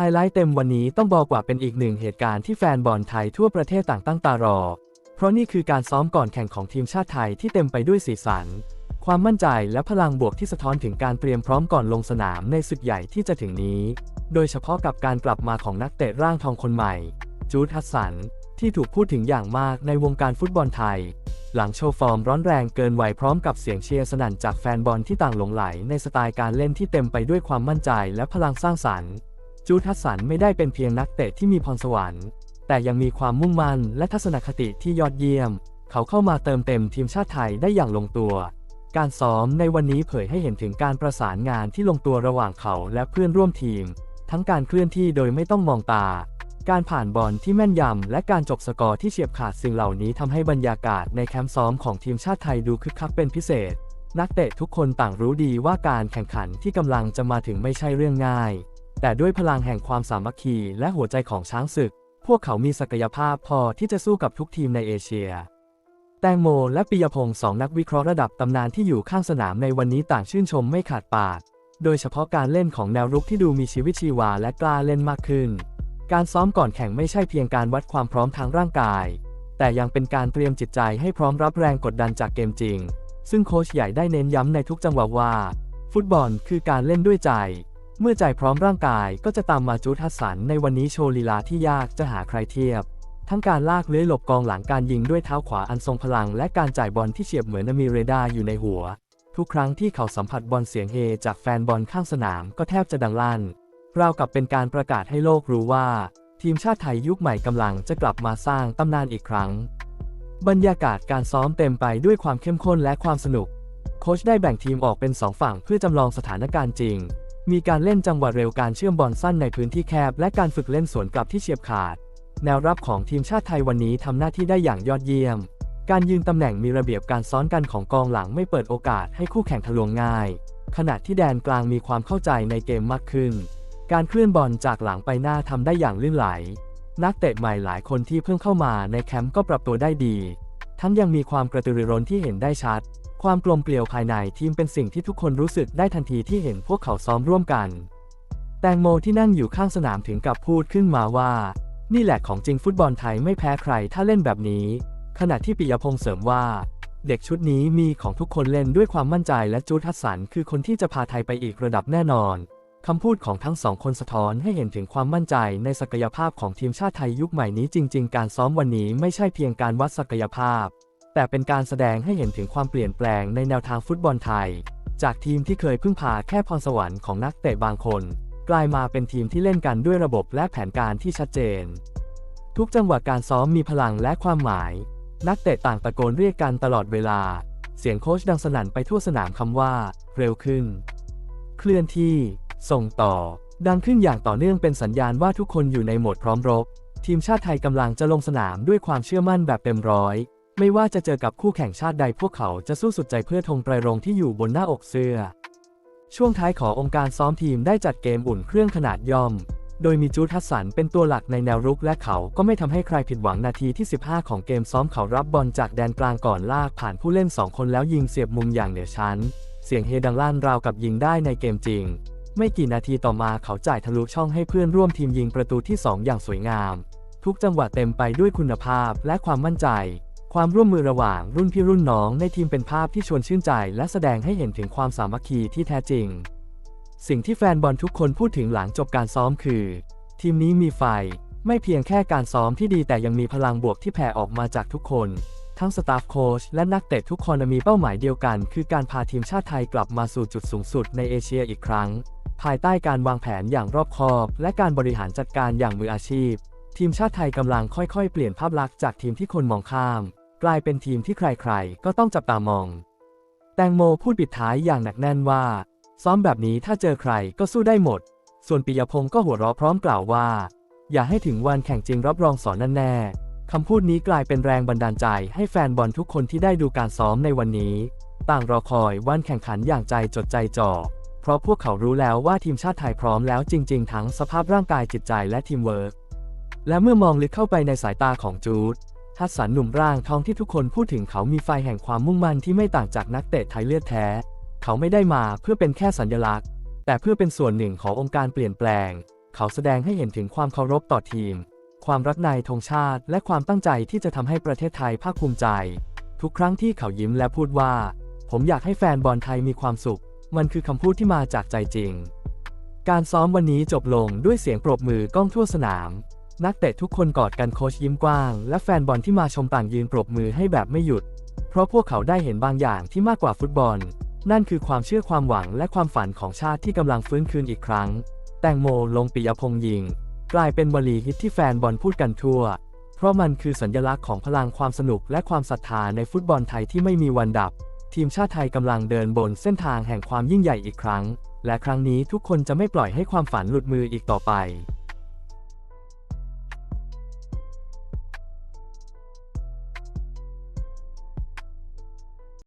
ไฮไลท์เต็มวันนี้ต้องบอกว่าเป็นอีกหนึ่งเหตุการณ์ที่แฟนบอลไทยทั่วประเทศต่างตั้งตารอ เพราะนี่คือการซ้อมก่อนแข่งของทีมชาติไทยที่เต็มไปด้วยสีสัน ความมั่นใจและพลังบวกที่สะท้อนถึงการเตรียมพร้อมก่อนลงสนามในศึกใหญ่ที่จะถึงนี้ โดยเฉพาะกับการกลับมาของนักเตะร่างทองคนใหม่ จูดฮัสสัน ที่ถูกพูดถึงอย่างมากในวงการฟุตบอลไทย หลังโชว์ฟอร์มร้อนแรงเกินวัยพร้อมกับเสียงเชียร์สนั่นจากแฟนบอลที่ต่างหลงไหลในสไตล์การเล่นที่เต็มไปด้วยความมั่นใจและพลังสร้างสรรค์ จูดฮัสสันไม่ได้เป็นเพียงนักเตะที่มีพรสวรรค์ แต่ยังมีความมุ่งมั่นและทัศนคติที่ยอดเยี่ยม เขาเข้ามาเติมเต็มทีมชาติไทยได้อย่างลงตัว การซ้อมในวันนี้เผยให้เห็นถึงการประสานงานที่ลงตัวระหว่างเขาและเพื่อนร่วมทีม ทั้งการเคลื่อนที่โดยไม่ต้องมองตา การผ่านบอลที่แม่นยำและการจบสกอร์ที่เฉียบขาดสิ่งเหล่านี้ทำให้บรรยากาศในแคมป์ซ้อมของทีมชาติไทยดูคึกคักเป็นพิเศษ นักเตะทุกคนต่างรู้ดีว่าการแข่งขันที่กำลังจะมาถึงไม่ใช่เรื่องง่าย แต่ด้วยพลังแห่งความสามัคคีและหัวใจของช้างศึก พวกเขามีศักยภาพพอที่จะสู้กับทุกทีมในเอเชีย แตงโมและปิยพงศ์สองนักวิเคราะห์ระดับตำนานที่อยู่ข้างสนามในวันนี้ต่างชื่นชมไม่ขาดปาก โดยเฉพาะการเล่นของแนวรุกที่ดูมีชีวิตชีวาและกล้าเล่นมากขึ้น การซ้อมก่อนแข่งไม่ใช่เพียงการวัดความพร้อมทางร่างกาย แต่ยังเป็นการเตรียมจิตใจให้พร้อมรับแรงกดดันจากเกมจริง ซึ่งโค้ชใหญ่ได้เน้นย้ำในทุกจังหวะว่า ฟุตบอลคือการเล่นด้วยใจ เมื่อใจพร้อมร่างกายก็จะตามมาจูดฮัสสันในวันนี้โชว์ลีลาที่ยากจะหาใครเทียบ ทั้งการลากเลื้อยหลบกองหลังการยิงด้วยเท้าขวาอันทรงพลัง และการจ่ายบอลที่เฉียบเหมือนมีเรดาร์อยู่ในหัว ทุกครั้งที่เขาสัมผัสบอลเสียงเฮจากแฟนบอลข้างสนามก็แทบจะดังลั่นราวกับเป็นการประกาศให้โลกรู้ว่า ทีมชาติไทยยุคใหม่กำลังจะกลับมาสร้างตำนานอีกครั้ง บรรยากาศการซ้อมเต็มไปด้วยความเข้มข้นและความสนุก โค้ชได้แบ่งทีมออกเป็น 2 ฝั่งเพื่อจำลองสถานการณ์จริง มีการเล่นจังหวะเร็วการเชื่อมบอลสั้นในพื้นที่แคบ และการฝึกเล่นสวนกลับที่เฉียบขาด แนวรับของทีมชาติไทยวันนี้ทำหน้าที่ได้อย่างยอดเยี่ยม การยืนตำแหน่งมีระเบียบการซ้อนกันของกองหลังไม่เปิดโอกาสให้คู่แข่งทะลวงง่าย ขณะที่แดนกลางมีความเข้าใจในเกมมากขึ้น การเคลื่อนบอลจากหลังไปหน้าทำได้อย่างลื่นไหล นักเตะใหม่หลายคนที่เพิ่งเข้ามาในแคมป์ก็ปรับตัวได้ดี ทั้งยังมีความกระตือรือร้นที่เห็นได้ชัด ความกลมเกลียวภายในทีมเป็นสิ่งที่ทุกคนรู้สึกได้ทันทีที่เห็นพวกเขาซ้อมร่วมกัน แตงโมที่นั่งอยู่ข้างสนามถึงกับพูดขึ้นมาว่า นี่แหละของจริงฟุตบอลไทยไม่แพ้ใครถ้าเล่นแบบนี้ ขณะที่ปิยพงษ์เสริมว่า เด็กชุดนี้มีของทุกคนเล่นด้วยความมั่นใจและจูดทัสสันคือคนที่จะพาไทยไปอีกระดับแน่นอน คำพูดของทั้งสองคนสะท้อนให้เห็นถึงความมั่นใจในศักยภาพของทีมชาติไทยยุคใหม่นี้จริง ๆ การซ้อมวันนี้ไม่ใช่เพียงการวัดศักยภาพ แต่เป็นการแสดงให้เห็นถึงความเปลี่ยนแปลงในแนวทางฟุตบอลไทย จากทีมที่เคยพึ่งพาแค่พรสวรรค์ของนักเตะบางคน กลายมาเป็นทีมที่เล่นกันด้วยระบบและแผนการที่ชัดเจน ทุกจังหวะการซ้อมมีพลังและความหมาย นักเตะต่างตะโกนเรียกกันตลอดเวลา เสียงโค้ชดังสนั่นไปทั่วสนามคำว่า เร็วขึ้น เคลื่อนที่ ส่งต่อ ดังขึ้นอย่างต่อเนื่องเป็นสัญญาณว่าทุกคนอยู่ในโหมดพร้อมรบ ทีมชาติไทยกำลังจะลงสนามด้วยความเชื่อมั่นแบบเต็มร้อย ไม่ว่าจะเจอกับคู่แข่งชาติใดพวกเขาจะสู้สุดใจเพื่อธงไตรรงที่อยู่บนหน้าอกเสื้อ ช่วงท้ายขององค์การซ้อมทีมได้จัดเกมอุ่นเครื่องขนาดย่อม โดยมีจูดฮัสสันเป็นตัวหลักในแนวรุกและเขาก็ไม่ทำให้ใครผิดหวังนาทีที่ 15 ของเกมซ้อมเขารับบอลจากแดนกลางก่อนลากผ่านผู้เล่น 2 คนแล้วยิงเสียบมุมอย่างเหนือชั้นเสียงเฮดังลั่นราวกับยิงได้ในเกมจริง ไม่กี่นาทีต่อมาเขาจ่ายทะลุช่องให้เพื่อนร่วมทีมยิงประตูที่ 2 อย่างสวยงาม ทุกจังหวะเต็มไปด้วยคุณภาพและความมั่นใจ ความร่วมมือระหว่างรุ่นพี่รุ่นน้องในทีมเป็นภาพที่ชวนชื่นใจ และแสดงให้เห็นถึงความสามัคคีที่แท้จริง สิ่งที่แฟนบอลทุกคนพูดถึงหลังจบการซ้อมคือ ทีมนี้มีไฟ ไม่เพียงแค่การซ้อมที่ดีแต่ยังมีพลังบวกที่แผ่ออกมาจากทุกคนทั้งสตาฟโค้ชและนักเตะทุกคนมีเป้าหมายเดียวกัน คือการพาทีมชาติไทยกลับมาสู่จุดสูงสุดในเอเชียอีกครั้ง ภายใต้การวางแผนอย่างรอบคอบ และการบริหารจัดการอย่างมืออาชีพ ทีมชาติไทยกำลังค่อยๆ เปลี่ยนภาพลักษณ์จากทีมที่คนมองข้าม กลายเป็นทีมที่ใครๆ ก็ต้องจับตามอง แตงโมพูดปิดท้ายอย่างหนักแน่นว่า ซ้อมแบบนี้ถ้าเจอใครก็สู้ได้หมด ส่วนปิยพงศ์ก็หัวเราะพร้อมกล่าวว่า อย่าให้ถึงวันแข่งจริงรับรองสอนนั่นแน่คำพูดนี้กลายเป็นแรงบันดาลใจให้แฟนบอลทุกคนที่ได้ดูการซ้อมในวันนี้ ต่างรอคอยวันแข่งขันอย่างใจจดใจจ่อ เพราะพวกเขารู้แล้วว่าทีมชาติไทยพร้อมแล้วจริง ๆ ทั้งสภาพร่างกายจิตใจและทีมเวิร์กและเมื่อมองลึกเข้าไปในสายตาของจูดฮัสสันหนุ่มร่างทองที่ทุกคนพูดถึงเขามีไฟแห่งความมุ่งมั่นที่ไม่ต่างจากนักเตะไทยเลือดแท้ เขาไม่ได้มาเพื่อเป็นแค่สัญลักษณ์ แต่เพื่อเป็นส่วนหนึ่งขององค์การเปลี่ยนแปลง เขาแสดงให้เห็นถึงความเคารพต่อทีม ความรักในธงชาติ และความตั้งใจที่จะทำให้ประเทศไทยภาคภูมิใจ ทุกครั้งที่เขายิ้มและพูดว่า ผมอยากให้แฟนบอลไทยมีความสุข มันคือคำพูดที่มาจากใจจริง การซ้อมวันนี้จบลงด้วยเสียงปรบมือก้องทั่วสนาม นักเตะทุกคนกอดกันโคชยิ้มกว้าง และแฟนบอลที่มาชมต่างยืนปรบมือให้แบบไม่หยุด เพราะพวกเขาได้เห็นบางอย่างที่มากกว่าฟุตบอล นั่นคือความเชื่อความหวังและความฝันของชาติที่กำลังฟื้นคืนอีกครั้ง แตงโมลงปิยพงษ์ยิง กลายเป็นวลีฮิตที่แฟนบอลพูดกันทั่ว เพราะมันคือสัญลักษณ์ของพลังความสนุกและความศรัทธาในฟุตบอลไทยที่ไม่มีวันดับ ทีมชาติไทยกำลังเดินบนเส้นทางแห่งความยิ่งใหญ่อีกครั้ง และครั้งนี้ทุกคนจะไม่ปล่อยให้ความฝันหลุดมืออีกต่อไป